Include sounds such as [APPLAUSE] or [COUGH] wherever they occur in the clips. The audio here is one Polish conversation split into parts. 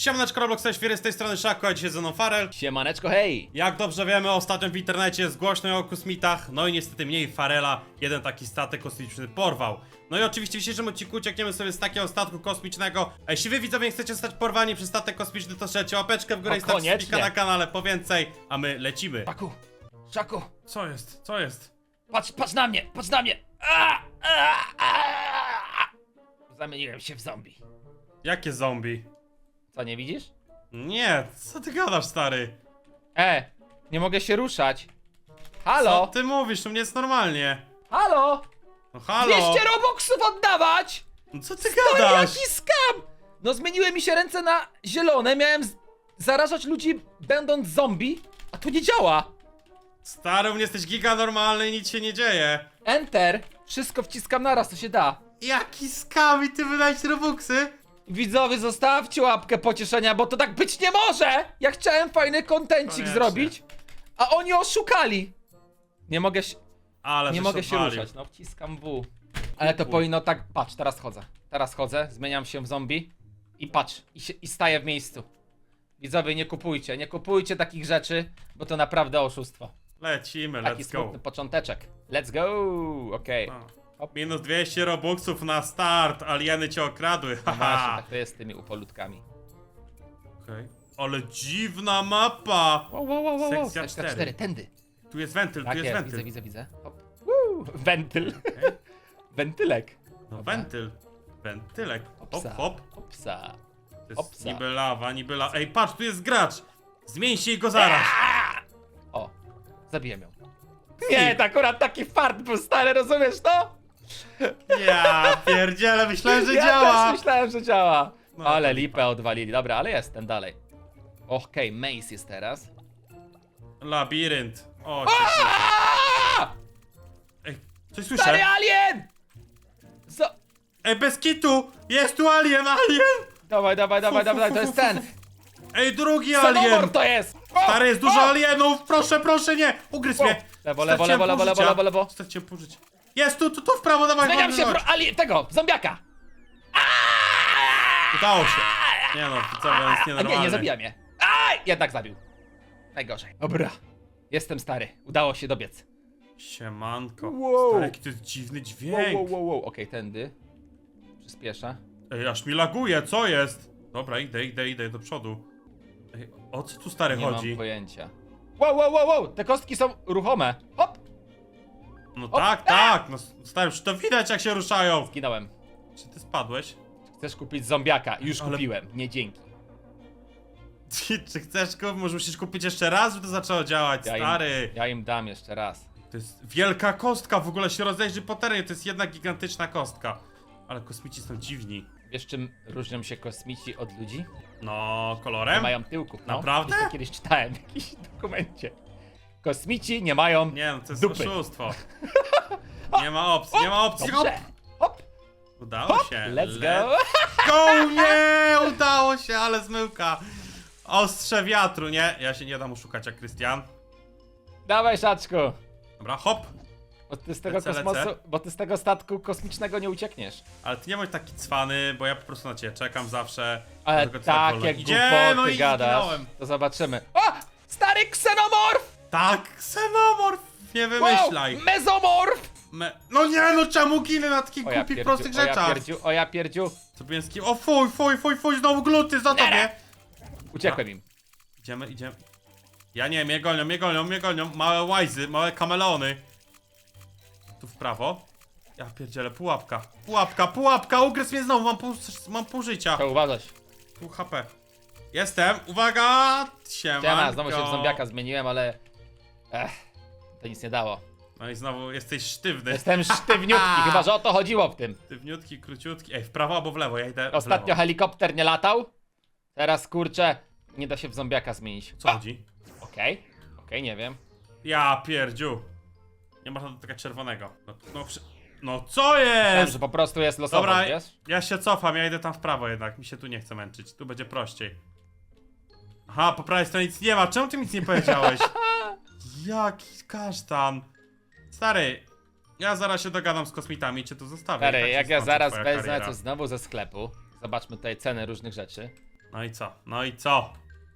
Siemaneczko Roblox, świry z tej strony Szako, a dzisiaj ze mną Farel. Siemaneczko, hej! Jak dobrze wiemy, ostatnio w internecie jest głośno o kosmitach, no i niestety mniej Farela, jeden taki statek kosmiczny porwał. No i oczywiście w dzisiejszym odcinku uciekniemy sobie z takiego statku kosmicznego. A jeśli wy widzowie chcecie zostać porwani przez statek kosmiczny, to strzelcie łapeczkę w górę O, i koniecznie. na kanale po więcej, a my lecimy. Szaku, Szaku, Co jest? Co jest? patrz, patrz na mnie, patrz na mnie! A, a, a. Zamieniłem się w zombie. Jakie zombie? Co, nie widzisz? Nie, co ty gadasz stary? E, nie mogę się ruszać. Co Halo? ty mówisz? U mnie jest normalnie. Halo? No halo? 200 robuxów oddawać! No co ty To gadasz? jaki skam! No zmieniły mi się ręce na zielone, miałem z- zarażać ludzi będąc zombie, a to nie działa. Stary, u mnie jesteś giga normalny i nic się nie dzieje. Enter, wszystko wciskam naraz, to się da. Jaki skam i ty wydać robuxy? Widzowie, zostawcie łapkę pocieszenia, bo to tak być nie może! Ja chciałem fajny kontencik Koniecznie. zrobić, a oni oszukali. Nie mogę się, Ale nie żeś mogę się odwalił. ruszać, no wciskam W. Ale to powinno tak, patrz, teraz chodzę. Teraz chodzę, zmieniam się w zombie i patrz, i, się, i staję w miejscu. Widzowie, nie kupujcie, nie kupujcie takich rzeczy, bo to naprawdę oszustwo. Lecimy, Taki let's go. smutny począteczek. Let's go! Okej. No. Minus 200 robuxów na start, alieny cię okradły, No właśnie, haha. tak to jest z tymi upolutkami. Okej. Ale dziwna mapa! Wow, wow, wow, wow, wow. Sekcja cztery. 4, tędy. Tu jest wentyl, Tak tu jest jest, wentyl. widzę, widzę, widzę. Hop. Woo, wentyl. [LAUGHS] Wentylek. No Dobra. wentyl. Wentylek. Hop, Hopsa. hop. Hopsa. To jest Hopsa. niby lawa, niby lawa. Ej, patrz, tu jest gracz! Zmień się i go zaraz! O, zabiję ją. Nie, to akurat taki fart był stary, rozumiesz to? Ja pierdziele, myślałem, że ja działa! też myślałem, że działa. No, ale lipę odwalili. Dobra, ale jestem dalej. Okej, Mace jest teraz. Labirynt. O, cię... Aaaa! Ej, coś Stary słyszę? alien! Co? Ej, bez kitu! Jest tu alien, alien! Dawaj, dawaj, dawaj, Fu, dawaj, fu, to jest fu, ten. Ej, drugi alien! to jest! O, Stary, jest dużo o! alienów! Proszę, proszę, nie! Ugryź O! mnie! Lewo, lewo, Straciłem lewo, lewo, pół lewo, życia. lewo, lewo. Straciłem pół życia. Jest tu, tu, tu w prawo, dawaj, Zmieniam się chodź. pro... Ali... tego, zombiaka! Udało się. Nie no, co, on jest A nie, nie zabija mnie. Aj! Jednak zabił. Najgorzej. Dobra. Jestem stary. Udało się dobiec. Siemanko. Wow. Stary, jaki to jest dziwny Wow, dźwięk. wow, wow, wow. Okej, tędy. Przyspieszę. Ej, aż mi laguje, co jest? Dobra, idę, idę, idę do przodu. Ej, o co tu stary Nie chodzi? mam pojęcia. Wow, wow, wow, wow! Te kostki są ruchome. Hop! No tak, tak, no stary, już to widać jak się ruszają. Zginąłem. Czy ty spadłeś? Chcesz kupić zombiaka? Już Ale- kupiłem. Nie dzięki. Czy chcesz kupić? Może musisz kupić jeszcze raz, żeby to zaczęło działać, Ja im, stary. ja im dam jeszcze raz. To jest wielka kostka, w ogóle się rozejrzy po terenie, to jest jedna gigantyczna kostka. Ale kosmici są dziwni. Wiesz czym różnią się kosmici od ludzi? No, kolorem? mają tyłków. No. Naprawdę? To kiedyś czytałem w jakimś dokumencie. Kosmici nie mają Nie no, to jest Dupy. oszustwo. [LAUGHS] Nie ma opcji, nie ma opcji. Hop! Dobrze. Hop, Udało się. let's go. go! Nie! Udało się, ale zmyłka. Ostrze wiatru, nie? Ja się nie dam oszukać jak Krystian. Dawaj, szaczku. Dobra, hop. Bo ty z tego Lecę, kosmosu, lecę. bo ty z tego statku kosmicznego nie uciekniesz. Ale ty nie bądź taki cwany, bo ja po prostu na ciebie czekam zawsze. Ale Dlatego ty tak wolno takie idzie, głupoty no i gadasz. zginąłem. To zobaczymy. O! Stary ksenomorf! Tak, ksenomorf! Nie Wow! wymyślaj. Mezomorf! Me... No nie, no czemu ginę na takich głupich, pierdziu, prostych o ja rzeczach? pierdziu, o ja pierdziu. Zrobiłem z kim? O fuj, fuj, fuj, fuj, znowu gluty za tobie! Uciekłem im. Idziemy, idziemy. Ja nie, mnie gonią, mnie gonią, mnie gonią. Małe łajzy, małe kameleony. Tu w prawo. Ja pierdzielę, pułapka. Pułapka, pułapka, ugryzł mnie znowu, mam pół, mam pół życia. To uważać. Pół HP. Jestem, uwaga! Siemanko. Siema, znowu się w zombiaka zmieniłem, ale... Ech, to nic nie dało. No i znowu jesteś sztywny. Jestem sztywniutki, chyba że o to chodziło w tym. Sztywniutki, króciutki. Ej, w prawo albo w lewo, ja idę w Ostatnio lewo. helikopter nie latał. Teraz kurczę, nie da się w zombiaka zmienić. Co chodzi? Okej, okej, nie wiem. Ja pierdziu. Nie można dotykać czerwonego. No, no, przy... no co Myślałem, jest? że po prostu jest losowo, Dobra, wiesz? ja się cofam, ja idę tam w prawo jednak. Mi się tu nie chce męczyć. Tu będzie prościej. Aha, po prawej stronie nic nie ma. Czemu ty nic nie powiedziałeś? [LAUGHS] Jaki kasztan. Stary, ja zaraz się dogadam z kosmitami i cię tu zostawię. Stary, tak się jak ja skończy zaraz twoja wezmę kariera. coś znowu ze sklepu, zobaczmy tutaj ceny różnych rzeczy. No i co? No i co?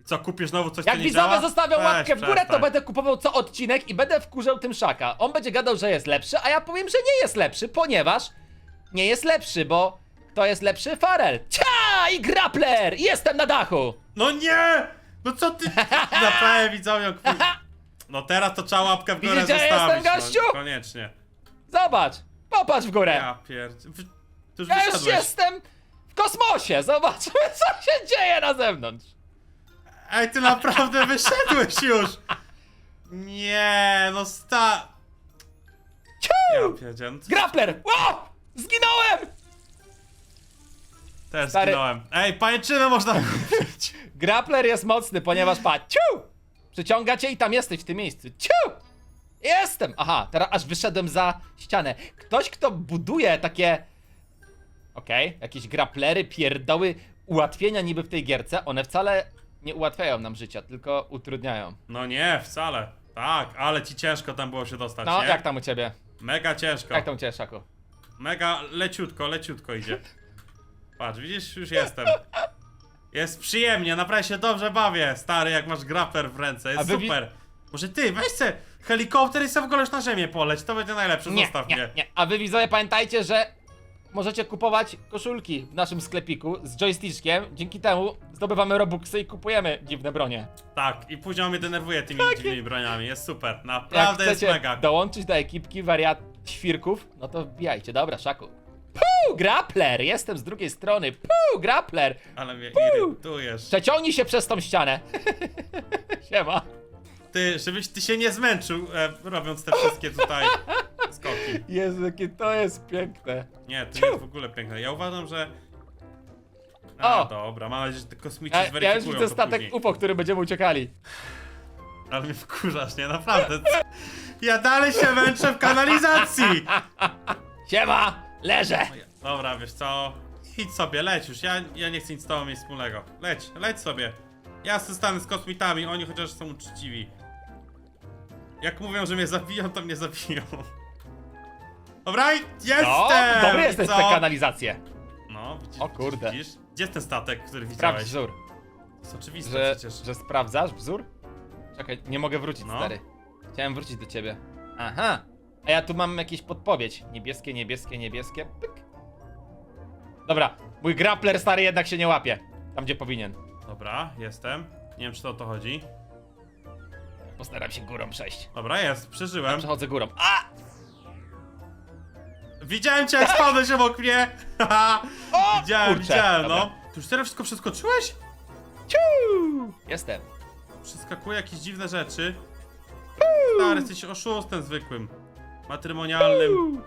I co, kupisz znowu coś, Jak co nie widzowie działa? zostawią Weź, łapkę w górę, to przestań. będę kupował co odcinek i będę wkurzał tym szaka. On będzie gadał, że jest lepszy, a ja powiem, że nie jest lepszy, ponieważ nie jest lepszy, bo kto jest lepszy? Farel. Cia! I grappler! Jestem na dachu! No nie! No co ty? [LAUGHS] Naprawdę widzowie. [LAUGHS] No teraz to trzeba łapkę w górę Widzicie, zostawić. jestem, gościu? No, koniecznie. Zobacz! Popatrz w górę! Ja pierd... Wy- Ty już Ja już wyszedłeś. jestem w kosmosie! Zobaczmy, [LAUGHS] co się dzieje na zewnątrz! Ej, ty naprawdę [LAUGHS] wyszedłeś już! Nie, no sta... Ja pierdzielę, no Grappler! Ło! Zginąłem! też Stary- zginąłem. Ej, pajęczynę można kupić. [LAUGHS] Grappler jest mocny, ponieważ pa, ciu! Przyciąga cię i tam jesteś w tym miejscu. Ciu! Jestem! Aha, teraz aż wyszedłem za ścianę. Ktoś, kto buduje takie. Okej, jakieś grapplery, pierdoły, ułatwienia niby w tej gierce, one wcale nie ułatwiają nam życia, tylko utrudniają. No nie, wcale. Tak, ale ci ciężko tam było się dostać, No, nie? jak tam u ciebie? Mega ciężko. Jak tam u ciebie, Szaku? Mega leciutko, leciutko idzie. Patrz, widzisz, już jestem. [LAUGHS] Jest przyjemnie, naprawdę się dobrze bawię, stary, jak masz grappler w ręce, jest wy wi- super. Może ty, weź se helikopter i sobie w ogóle już na ziemię poleć, to będzie najlepsze, Nie, zostaw nie, mnie. nie. A wy widzowie pamiętajcie, że możecie kupować koszulki w naszym sklepiku z joystickiem. Dzięki temu zdobywamy robuxy i kupujemy dziwne bronie. Tak, i później on mnie denerwuje tymi dziwnymi broniami, jest super, Jak naprawdę jest chcecie mega. dołączyć do ekipki wariat świrków, no to wbijajcie. Dobra, Szaku. Puu, grappler! Jestem z drugiej strony. Puu, grappler! Ale mnie irytujesz. Przeciągnij się przez tą ścianę. [LAUGHS] Siema. Ty, żebyś ty się nie zmęczył, e, robiąc te wszystkie tutaj skoki. Jezu, jakie to jest piękne. Nie, to jest w ogóle piękne. Ja uważam, że... A, O! dobra, mam nadzieję, że te kosmici Ja, ja już zweryfikują widzę to statek później. UFO, który będziemy uciekali. Ale mnie wkurzasz, nie? Naprawdę. Ja dalej się męczę w kanalizacji! [LAUGHS] Siema! Leżę! Dobra, wiesz co? Idź sobie, leć już. Ja, ja nie chcę nic z tobą mieć wspólnego. Leć, leć sobie. Ja zostanę z kosmitami, oni chociaż są uczciwi. Jak mówią, że mnie zabiją, to mnie zabiją. Dobra, jestem! No, dobry I jesteś w co? te kanalizacje. No, widzisz, O kurde. Widzisz? Gdzie jest ten statek, który Sprawdź widziałeś? wzór. To jest oczywiste Że, przecież. że sprawdzasz wzór? Czekaj, nie mogę wrócić, No. stary. Chciałem wrócić do ciebie. Aha! A ja tu mam jakieś podpowiedź. Niebieskie, niebieskie, niebieskie. Pyk. Dobra, mój grappler stary jednak się nie łapie. Tam gdzie powinien. Dobra, jestem. Nie wiem, czy to o to chodzi. Postaram się górą przejść. Dobra, jest, przeżyłem. Przechodzę górą. A! Widziałem cię, jak spadłeś obok mnie! Haha. O! widziałem, Kurczę, widziałem, dobra. no. Ty już teraz wszystko przeskoczyłeś? Ciu! Jestem. Przeskakuje jakieś dziwne rzeczy. Stary, jesteś oszustem zwykłym. Matrymonialnym.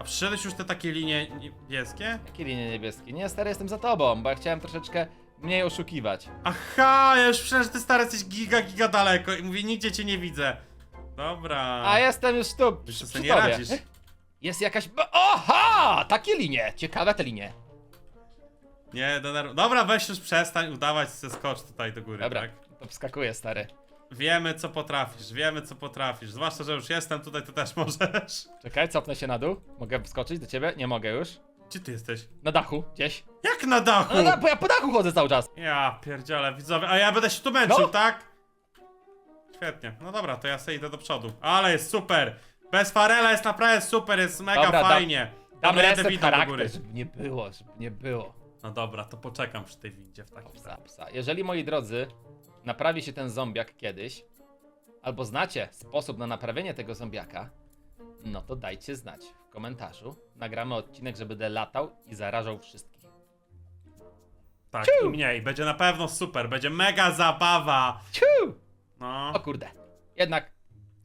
A przyszedłeś już te takie linie niebieskie? Jakie linie niebieskie? Nie, stary, jestem za tobą, bo ja chciałem troszeczkę mniej oszukiwać. Aha, ja już myślałem, że ty stary jesteś giga, giga daleko i mówię, nigdzie cię nie widzę. Dobra. A jestem już tu, Już przy, sobie przy nie tobie. radzisz. Jest jakaś... Oha! Takie linie! Ciekawe te linie. Nie, denerw... Dobra, weź już przestań udawać, ze skocz tutaj do góry, Dobra, tak? to wskakuje, stary. Wiemy, co potrafisz, wiemy, co potrafisz. Zwłaszcza, że już jestem tutaj, to też [LAUGHS] możesz. Czekaj, cofnę się na dół. Mogę wskoczyć do ciebie? Nie mogę już. Gdzie ty jesteś? Na dachu, gdzieś. Jak na dachu? No, no bo ja po dachu chodzę cały czas. Ja pierdzielę, widzowie, a ja będę się tu męczył, No. tak? Świetnie, no dobra, to ja sobie idę do przodu. Ale jest super! Bez farela jest naprawdę super, jest mega Dobra, dam- fajnie. Dam Dobra, jadę reset windą do góry. charakter, żeby nie było, żeby nie było. No dobra, to poczekam przy tej windzie w takim Psa, razie. psa. Jeżeli, moi drodzy, naprawi się ten zombiak kiedyś, albo znacie sposób na naprawienie tego zombiaka, no to dajcie znać w komentarzu. Nagramy odcinek, żeby będę latał i zarażał wszystkich. Tak, i mniej, będzie na pewno super, będzie mega zabawa. Ciu! No. O kurde. Jednak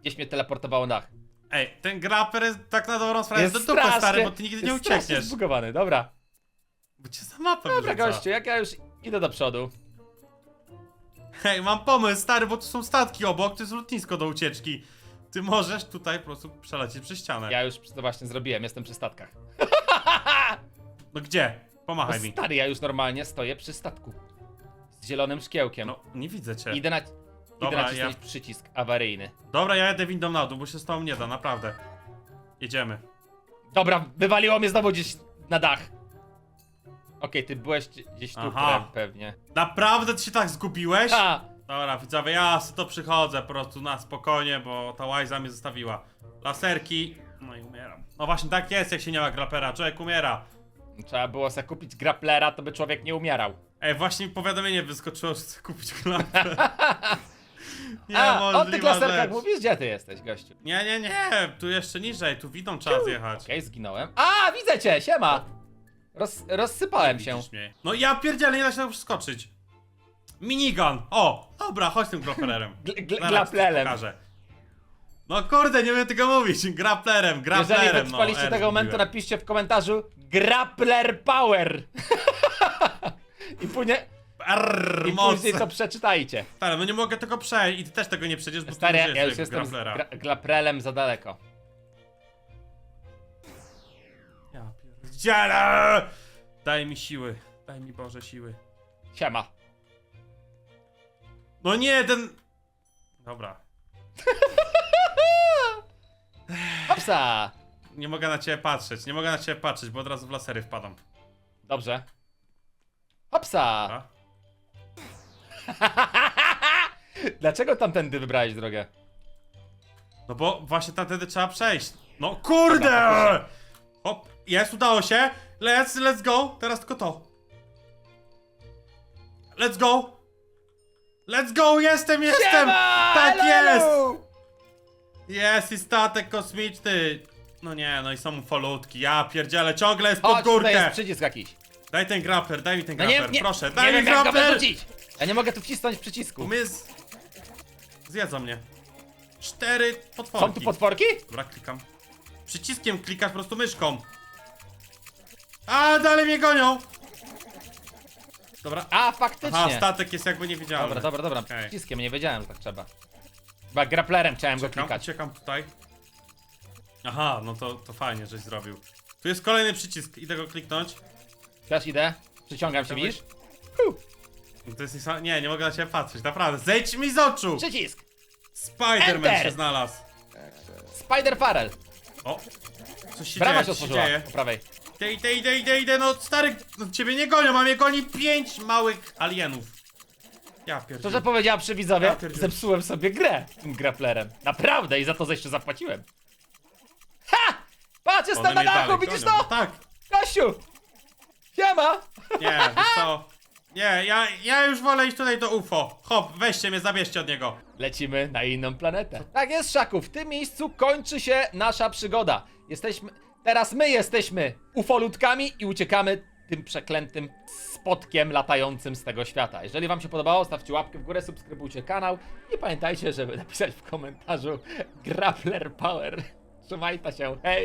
gdzieś mnie teleportowało na dach. Ej, ten graper jest tak na dobrą sprawę, jest do dupy strasznie- stary, bo ty nigdy nie jest uciekniesz. zbugowany, dobra. Bo cię za mapę Dobra, wyrzuca. gościu, jak ja już idę do przodu. Hej, mam pomysł, stary, bo tu są statki obok, to jest lotnisko do ucieczki. Ty możesz tutaj po prostu przelecieć przez ścianę. Ja już to właśnie zrobiłem, jestem przy statkach. [LAUGHS] No gdzie? Pomachaj mi. stary, ja już normalnie stoję przy statku. Z zielonym szkiełkiem. No, nie widzę cię. Idę, na, idę Dobra, nacisnąć przycisk awaryjny. Dobra, ja jedę windą na dół, bo się z tobą nie da, naprawdę. Jedziemy. Dobra, wywaliło mnie znowu gdzieś na dach. Okej, ty byłeś gdzieś tu Aha. pe- pewnie. Naprawdę ty się tak zgubiłeś? Ha! Dobra, widzowie, ja sobie to przychodzę po prostu na spokojnie, bo ta łajza mnie zostawiła. Laserki, no i umieram. No właśnie tak jest, jak się nie ma grapera, człowiek umiera. Trzeba było sobie kupić grapplera, to by człowiek nie umierał. Ej, właśnie mi powiadomienie wyskoczyło, że chcę kupić [LAUGHS] nie, A, o tych laserkach mówisz? Gdzie ty jesteś, gościu? Nie, nie, nie, tu jeszcze niżej, tu widą trzeba zjechać. Okej, zginąłem. A, widzę cię, siema! Roz, rozsypałem się. Widzisz mnie. No ja pierdzielę, nie da się tam przeskoczyć. Minigun! O! Dobra, chodź z tym grapplerem. Gl- gl- Zaraz Glaplerem. pokażę. No kurde, nie wiem tego mówić. Grapplerem, grapplerem. Jeżeli no, wytrwaliście R tego momentu, napiszcie w komentarzu Grappler Power! [LAUGHS] I później, Arr, i moc. później to przeczytajcie. Stary, no nie mogę tego przejść i ty też tego nie przejdziesz, bo Stary, ty ja już tego jestem z gra za daleko. Pierdzielę! Daj mi siły. Daj mi Boże siły. Siema. No nie, ten... Dobra. [LAUGHS] Hopsa! Nie mogę na ciebie patrzeć, nie mogę na ciebie patrzeć, bo od razu w lasery wpadam. Dobrze. Hopsa! Dobra? [LAUGHS] Dlaczego tamtędy wybrałeś drogę? No bo właśnie tamtędy trzeba przejść. No kurde! Hop, jest, udało się. Let's, let's go. Teraz tylko to. Let's go. Let's go, jestem, jestem! Siema! Tak jest! Jest i statek kosmiczny. No nie, no i są folutki. Ja pierdzielę, ciągle jest pod Chodź, tutaj jest górkę. przycisk jakiś. Daj ten grappler, daj mi ten No grappler, nie, nie, proszę. nie Daj wiem mi jak go grappler! wyrzucić. Ja nie mogę tu wcisnąć przycisku. Bo my z... Zjedzą mnie. Cztery potworki. Są tu potworki? Dobra, klikam. Przyciskiem klikasz po prostu myszką. A, dalej mnie gonią! Dobra. A, faktycznie. Aha, statek jest jakby niewidzialny. Dobra, dobra, dobra. Okej. Przyciskiem, nie wiedziałem, że tak trzeba. Chyba grapplerem chciałem go Uciekam, klikać. uciekam tutaj. Aha, no to, to fajnie, żeś zrobił. Tu jest kolejny przycisk, idę go kliknąć. Teraz idę. Przyciągam się, Dawaj. widzisz? To jest niesam... Nie, nie mogę na ciebie patrzeć, naprawdę. Zejdź mi z oczu! Przycisk! Spiderman Enter! się znalazł. Spider Farrell. O! Coś się Brama dzieje, się coś się otworzyła. dzieje. Po prawej. Idę, idę, idę, idę, idę, no stary, no, ciebie nie gonią, a mnie goni pięć małych alienów. Ja Szczerze pierdolę. powiedziawszy, widzowie, Ja pierdzielę. zepsułem sobie grę tym grapplerem. Naprawdę i za to jeszcze zapłaciłem. Ha! Patrz, jestem na dachu, widzisz to? Tak. Kasiu! Siema! Nie, wiesz co? Nie, ja, ja już wolę iść tutaj do UFO. Hop, weźcie mnie, zabierzcie od niego. Lecimy na inną planetę. Tak jest, Szaku, w tym miejscu kończy się nasza przygoda. Jesteśmy, teraz my jesteśmy ufolutkami i uciekamy tym przeklętym spotkiem latającym z tego świata. Jeżeli wam się podobało, stawcie łapkę w górę, subskrybujcie kanał i pamiętajcie, żeby napisać w komentarzu Grappler Power. Trzymajcie się, hej!